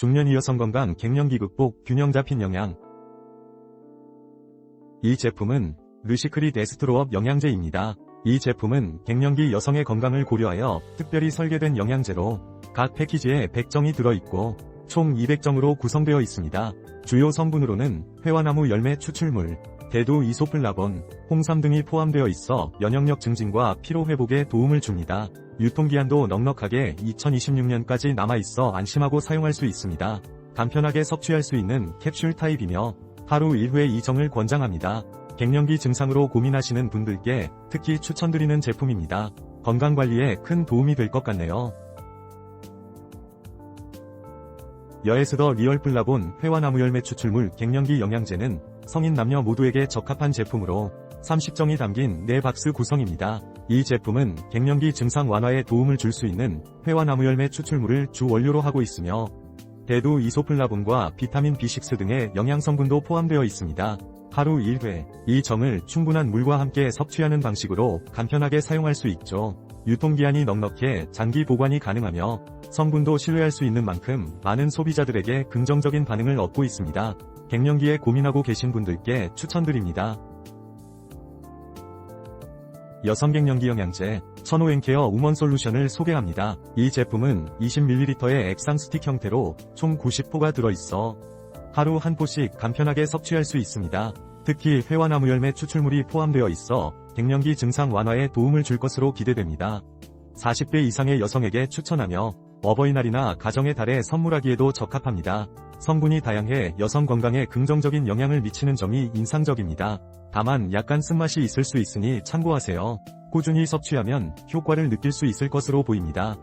중년 여성 건강 갱년기 극복 균형 잡힌 영양 이 제품은 르시크릿 에스트로업 영양제입니다. 이 제품은 갱년기 여성의 건강을 고려하여 특별히 설계된 영양제로 각 패키지에 100정이 들어있고 총 200정으로 구성되어 있습니다. 주요 성분으로는 회화나무 열매 추출물, 대두 이소플라본, 홍삼 등이 포함되어 있어 면역력 증진과 피로 회복에 도움을 줍니다. 유통기한도 넉넉하게 2026년까지 남아있어 안심하고 사용할 수 있습니다. 간편하게 섭취할 수 있는 캡슐 타입이며 하루 1회 2정을 권장합니다. 갱년기 증상으로 고민하시는 분들께 특히 추천드리는 제품입니다. 건강관리에 큰 도움이 될 것 같네요. 여에스더 리얼플라본 회화나무 열매 추출물 갱년기 영양제는 성인 남녀 모두에게 적합한 제품으로 30정이 담긴 4박스 구성입니다. 이 제품은 갱년기 증상 완화에 도움을 줄 수 있는 회화나무 열매 추출물을 주 원료로 하고 있으며 대두 이소플라본과 비타민 B6 등의 영양성분도 포함되어 있습니다. 하루 1회, 이 정을 충분한 물과 함께 섭취하는 방식으로 간편하게 사용할 수 있죠. 유통기한이 넉넉해 장기 보관이 가능하며 성분도 신뢰할 수 있는 만큼 많은 소비자들에게 긍정적인 반응을 얻고 있습니다. 갱년기에 고민하고 계신 분들께 추천드립니다. 여성 갱년기 영양제 천호앤케어 우먼 솔루션을 소개합니다. 이 제품은 20ml의 액상 스틱 형태로 총 90포가 들어있어 하루 한 포씩 간편하게 섭취할 수 있습니다. 특히 회화나무 열매 추출물이 포함되어 있어 갱년기 증상 완화에 도움을 줄 것으로 기대됩니다. 40대 이상의 여성에게 추천하며 어버이날이나 가정의 달에 선물하기에도 적합합니다. 성분이 다양해 여성 건강에 긍정적인 영향을 미치는 점이 인상적입니다. 다만 약간 쓴맛이 있을 수 있으니 참고하세요. 꾸준히 섭취하면 효과를 느낄 수 있을 것으로 보입니다.